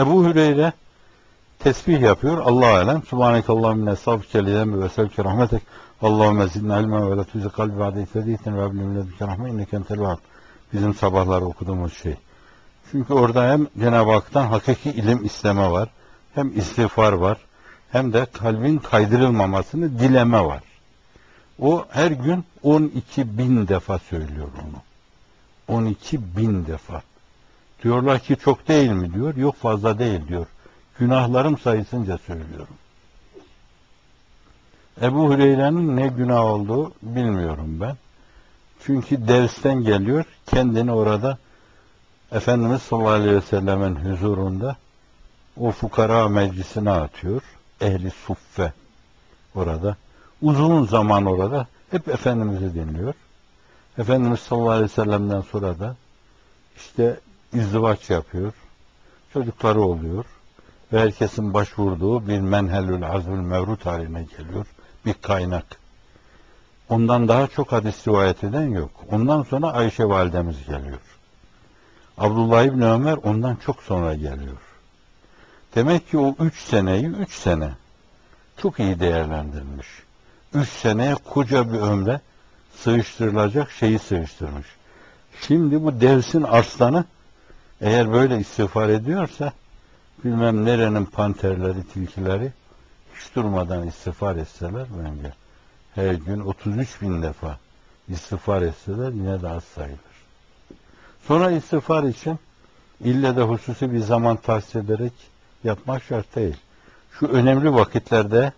Ebu Hüreyre tesbih yapıyor. Allah alem. Subhanekallahümme estağfirke liyem ve sevke rahmetek. Allahümme zidne ilme ve la tuzi kalbi ba'de istediğitin ve ablim ledike rahme inneke entel vahab. Bizim sabahlar okuduğumuz şey. Çünkü orada hem Cenab-ı Hak'tan hakiki ilim isteme var. Hem istiğfar var. Hem de kalbin kaydırılmamasını dileme var. O her gün 12 bin defa söylüyor onu. 12 bin defa. Diyorlar ki çok değil mi diyor. Yok fazla değil diyor. Günahlarım sayısınca söylüyorum. Ebu Hüreyre'nin ne günah olduğu bilmiyorum ben. Çünkü dersten geliyor. Kendini orada Efendimiz sallallahu aleyhi ve sellemin huzurunda o fukara meclisine atıyor. Ehli suffe orada. Uzun zaman orada hep Efendimiz'i dinliyor. Efendimiz sallallahu aleyhi ve sellem'den sonra da işte izdivaç yapıyor. Çocukları oluyor. Ve herkesin başvurduğu bir menhelül azül mevrut haline geliyor. Bir kaynak. Ondan daha çok hadis rivayet eden yok. Ondan sonra Ayşe validemiz geliyor. Abdullah İbni Ömer ondan çok sonra geliyor. Demek ki o üç seneyi üç sene çok iyi değerlendirmiş. Üç seneye koca bir ömre sığıştırılacak şeyi sığıştırmış. Şimdi bu devsin arslanı eğer böyle istiğfar ediyorsa bilmem nerenin panterleri, tilkileri hiç durmadan istiğfar etseler bence her gün 33 bin defa istiğfar etseler yine de az sayılır. Sonra istiğfar için ille de hususi bir zaman tahsis ederek yapmak şart değil. Şu önemli vakitlerde,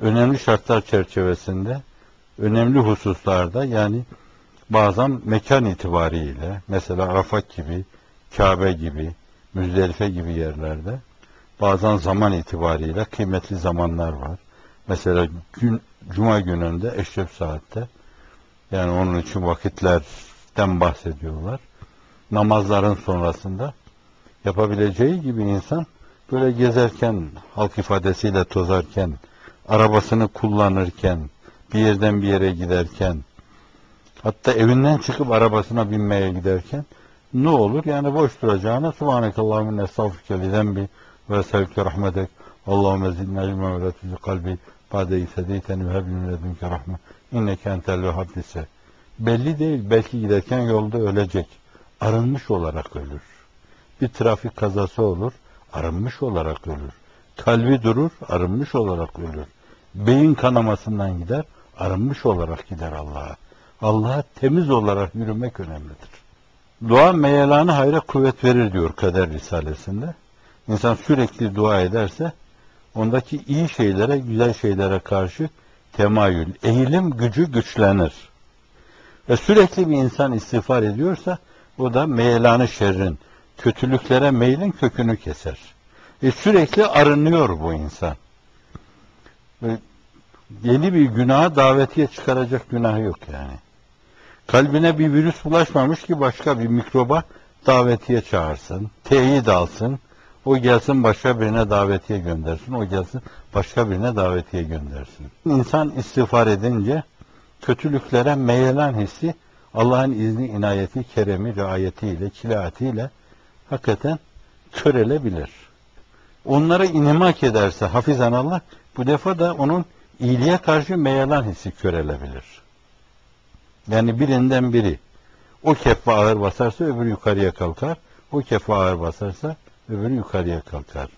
önemli şartlar çerçevesinde, önemli hususlarda yani bazen mekan itibariyle, mesela Arafat gibi, Kabe gibi, Müzdelife gibi yerlerde, bazen zaman itibariyle kıymetli zamanlar var. Mesela gün, Cuma gününde eşref saatte, yani onun için vakitlerden bahsediyorlar. Namazların sonrasında yapabileceği gibi insan böyle gezerken, halk ifadesiyle tozarken, arabasını kullanırken, bir yerden bir yere giderken, hatta evinden çıkıp arabasına binmeye giderken ne olur? Yani boş duracağına Subhanekallahümme estağfurke zembi ve sevke rahmetek Allahümme zidne ilme ve letizi kalbi bade isedeyten ve heblim ledünke rahme inneke entel vehhab dese. Belli değil. Belki giderken yolda ölecek. Arınmış olarak ölür. Bir trafik kazası olur. Arınmış olarak ölür. Kalbi durur. Arınmış olarak ölür. Beyin kanamasından gider. Arınmış olarak gider Allah'a. Allah'a temiz olarak yürümek önemlidir. Dua meyelanı hayra kuvvet verir diyor Kader Risalesi'nde. İnsan sürekli dua ederse ondaki iyi şeylere, güzel şeylere karşı temayül, eğilim gücü güçlenir. Ve sürekli bir insan istiğfar ediyorsa o da meyelanı şerrin, kötülüklere meylin kökünü keser. E sürekli arınıyor bu insan. Ve yeni bir günaha davetiye çıkaracak günah yok yani. Kalbine bir virüs bulaşmamış ki başka bir mikroba davetiye çağırsın, teyit alsın, o gelsin başka birine davetiye göndersin, o gelsin başka birine davetiye göndersin. İnsan istiğfar edince kötülüklere meyelan hissi Allah'ın izni, inayeti, keremi, riayetiyle, kilaatiyle hakikaten körelebilir. Onlara inimak ederse hafizan Allah, bu defa da onun iyiliğe karşı meyelan hissi körelebilir. Yani birinden biri. O kefe ağır basarsa öbürü yukarıya kalkar. O kefe ağır basarsa öbürü yukarıya kalkar.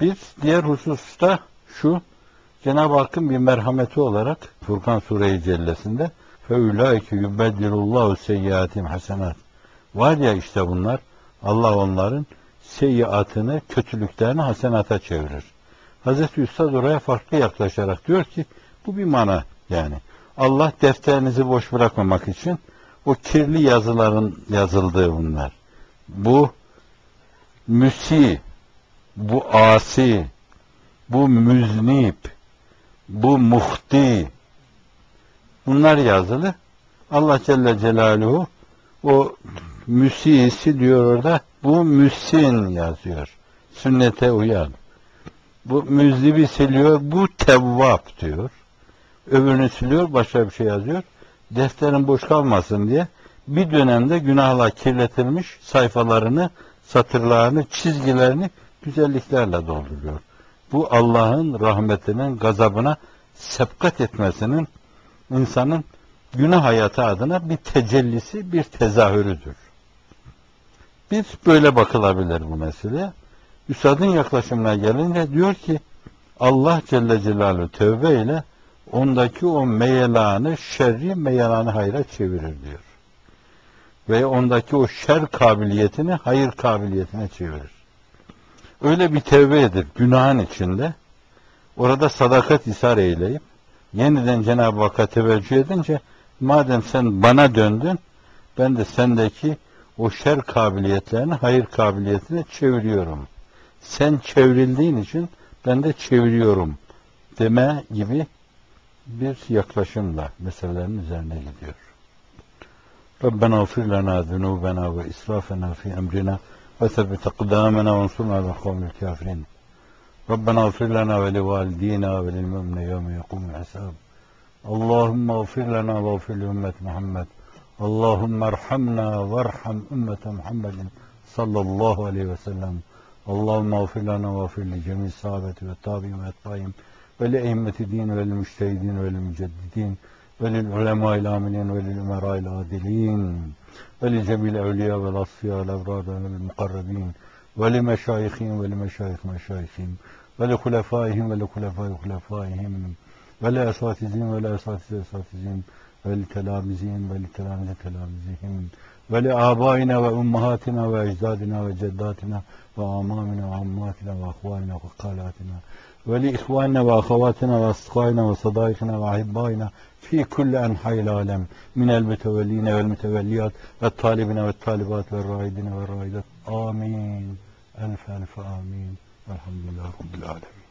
Bir diğer hususta şu, Cenab-ı Hakk'ın bir merhameti olarak Furkan Sure-i Cellesi'nde فَاُولَٰئِكَ يُبَدِّلُ اللّٰهُ سَيِّيَاتِهِمْ hasenat. Var ya işte bunlar, Allah onların seyyiatını, kötülüklerini hasenata çevirir. Hazreti Üstad oraya farklı yaklaşarak diyor ki, bu bir mana yani. Allah defterinizi boş bırakmamak için o kirli yazıların yazıldığı bunlar. Bu müsi, bu asi, bu müznip, bu muhti, bunlar yazılı. Allah Celle Celaluhu o müsisi diyor orada, bu müsin yazıyor. Sünnete uyan. Bu müzdibi siliyor, bu tevvap diyor. Öbürünü siliyor, başka bir şey yazıyor. Defterin boş kalmasın diye bir dönemde günahla kirletilmiş sayfalarını, satırlarını, çizgilerini güzelliklerle dolduruyor. Bu Allah'ın rahmetinin gazabına sebkat etmesinin insanın günah hayatı adına bir tecellisi, bir tezahürüdür. Bir böyle bakılabilir bu mesele. Üstadın yaklaşımına gelince diyor ki Allah Celle Celaluhu tövbe ile ondaki o meyelanı şerri meyelanı hayra çevirir diyor. Ve ondaki o şer kabiliyetini hayır kabiliyetine çevirir. Öyle bir tevbe edip günahın içinde orada sadakat isar eyleyip yeniden Cenab-ı Hakk'a teveccüh edince madem sen bana döndün ben de sendeki o şer kabiliyetlerini hayır kabiliyetine çeviriyorum. Sen çevrildiğin için ben de çeviriyorum deme gibi bir yaklaşımla meselelerin üzerine gidiyor. Rabbena ufir lana zunubena ve israfena fi emrina ve sebbit akdamena ve ansurna ve kavmil kafirin. Rabbena ufir lana ve li validina ve lil mü'mine yevme yekumul hesab. Allahümme ufir lana ve ufir li ümmet Muhammed. Allahümme erhamna ve erham ümmete Muhammedin sallallahu aleyhi ve sellem. اللهم اغفر لنا واغفر لجميع الصحابة والتابعين وأتباعهم ولأئمة الدين وللمجتهدين وللمجددين وللعلماء العاملين وللأمراء العادلين ولجميع الأولياء والأصفياء والأبرار والمقربين ولمشايخهم ولمشايخ مشايخهم ولخلفائهم ولخلفاء خلفائهم ولأساتذهم ولأساتذة أساتذهم ولتلامذهم ولتلامذة تلامذهم ولآبائنا وأمهاتنا وأجدادنا وجداتنا وأمامنا وعماتنا وأخواننا وخالاتنا ولإخواننا وأخواتنا وأصدقائنا وصدائقنا وأحبائنا في كل أنحاء العالم من المتولين والمتوليات والطالبين والطالبات والرائدين والرائدات آمين ألف ألف آمين والحمد لله رب العالمين